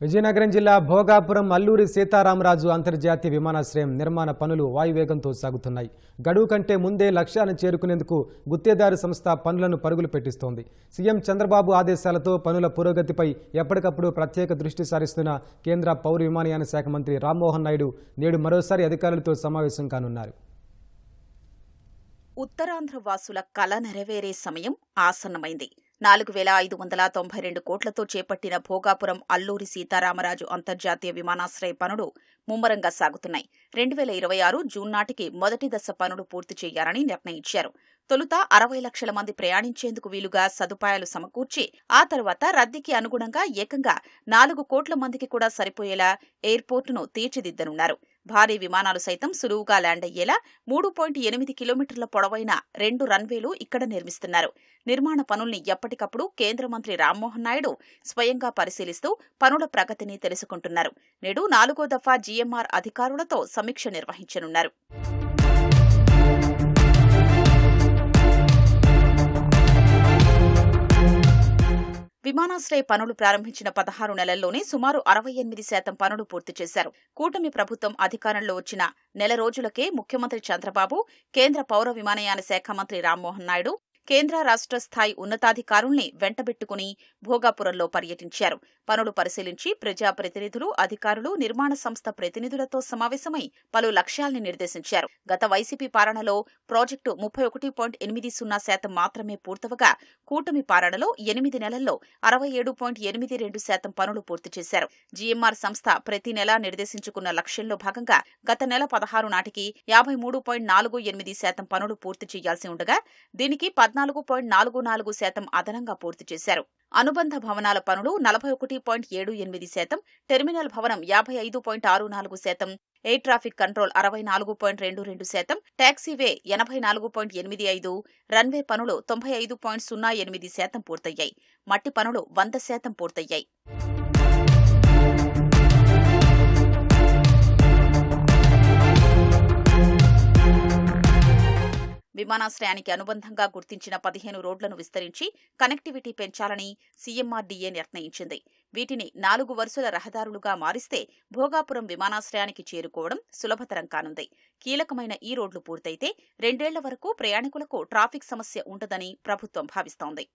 విజయనగరం జిల్లా భోగాపురం అల్లూరి సీతారామరాజు అంతర్జాతీయ విమానాశ్రయం నిర్మాణ పనులు వాయువేగంతో సాగుతున్నాయి. గడువు కంటే ముందే లక్ష్యాన్ని చేరుకునేందుకు గుత్తేదారు సంస్థ పనులను పరుగులు పెట్టిస్తోంది. సీఎం చంద్రబాబు ఆదేశాలతో పనుల పురోగతిపై ఎప్పటికప్పుడు ప్రత్యేక దృష్టి సారిస్తున్న కేంద్ర పౌర విమానయాన శాఖ మంత్రి రామ్మోహన్ నాయుడు నేడు మరోసారి అధికారులతో సమావేశం కానున్నారు. ఉత్తరాంధ్ర వాసుల కళ నెరవేరే సమయం ఆసన్నమైంది. నాలుగు వేల ఐదు వందల తొంభై రెండు కోట్లతో చేపట్టిన భోగాపురం అల్లూరి సీతారామరాజు అంతర్జాతీయ విమానాశ్రయ పనులు ముమ్మరంగా సాగుతున్నాయి. రెండు వేల ఇరవై ఆరు జూన్ నాటికి మొదటి దశ పనులు పూర్తి చేయాలని నిర్ణయించారు. తొలుత అరవై లక్షల మంది ప్రయాణించేందుకు వీలుగా సదుపాయాలు సమకూర్చి ఆ తర్వాత రద్దీకి అనుగుణంగా ఏకంగా నాలుగు కోట్ల మందికి కూడా సరిపోయేలా ఎయిర్పోర్టును తీర్చిదిద్దనున్నారు. భారీ విమానాలు సైతం సులువుగా ల్యాండ్ అయ్యేలా మూడు పాయింట్ ఎనిమిది కిలోమీటర్ల పొడవైన రెండు రన్వేలు ఇక్కడ నిర్మిస్తున్నారు. నిర్మాణ పనుల్ని ఎప్పటికప్పుడు కేంద్ర మంత్రి రామ్మోహన్ నాయుడు స్వయంగా పరిశీలిస్తూ పనుల ప్రగతిని తెలుసుకుంటున్నారు. నేడు నాలుగో దఫా జీఎంఆర్ అధికారులతో సమీక్ష నిర్వహించనున్నారు. విమానాశ్రయ పనులు ప్రారంభించిన పదహారు నెలల్లోనే సుమారు అరవై ఎనిమిది శాతం పనులు పూర్తి చేశారు. కూటమి ప్రభుత్వం అధికారంలో వచ్చిన నెల రోజులకే ముఖ్యమంత్రి చంద్రబాబు కేంద్ర పౌర విమానయాన శాఖ మంత్రి రామ్మోహన్ నాయుడు కేంద్ర రాష్ట్ర స్థాయి ఉన్నతాధికారుల్ని వెంటబెట్టుకుని భోగాపురంలో పర్యటించారు. పనులు పరిశీలించి ప్రజాప్రతినిధులు అధికారులు నిర్మాణ సంస్థ ప్రతినిధులతో సమావేశమై పలు లక్ష్యాల్ని నిర్దేశించారు. గత వైసీపీ పాలనలో ప్రాజెక్టు ముప్పై ఒకటి పాయింట్ ఎనిమిది సున్నా శాతం మాత్రమే పూర్తవగా కూటమి పాలనలో ఎనిమిది నెలల్లో అరవై ఏడు పాయింట్ ఎనిమిది రెండు శాతం పనులు పూర్తి చేశారు. జీఎంఆర్ సంస్థ ప్రతి నెలా నిర్దేశించుకున్న లక్ష్యంలో భాగంగా గత నెల పదహారు నాటికి యాభై మూడు పాయింట్ నాలుగు ఎనిమిది శాతం పనులు పూర్తి చేయాల్సి ఉండగా దీనికి పద్నాలుగు పాయింట్ నాలుగు నాలుగు శాతం అదనంగా పూర్తి చేశారు. అనుబంధ భవనాల పనులు నలభై ఒకటి పాయింట్ ఏడు ఎనిమిది శాతం టెర్మినల్ భవనం యాభై ఐదు పాయింట్ ఆరు నాలుగు శాతం ఎయిర్ ట్రాఫిక్ కంట్రోల్ అరవై నాలుగు పాయింట్ రెండు రెండు శాతం ట్యాక్సీవే ఎనభై నాలుగు పాయింట్ ఎనిమిది ఐదు రన్వే పనులు తొంభై ఐదు పాయింట్ సున్నా ఎనిమిది శాతం పూర్తయ్యాయి. మట్టి పనులు వంద శాతం పూర్తయ్యాయి. విమానాశ్రయానికి అనుబంధంగా గుర్తించిన పదిహేను రోడ్లను విస్తరించి కనెక్టివిటీ పెంచాలని సీఎంఆర్డీఏ నిర్ణయించింది. వీటిని నాలుగు వరుసల రహదారులుగా మారిస్తే భోగాపురం విమానాశ్రయానికి చేరుకోవడం సులభతరం కానుంది. కీలకమైన ఈ రోడ్లు పూర్తయితే రెండేళ్ళ వరకు ప్రయాణికులకు ట్రాఫిక్ సమస్య ఉండదని ప్రభుత్వం భావిస్తోంది.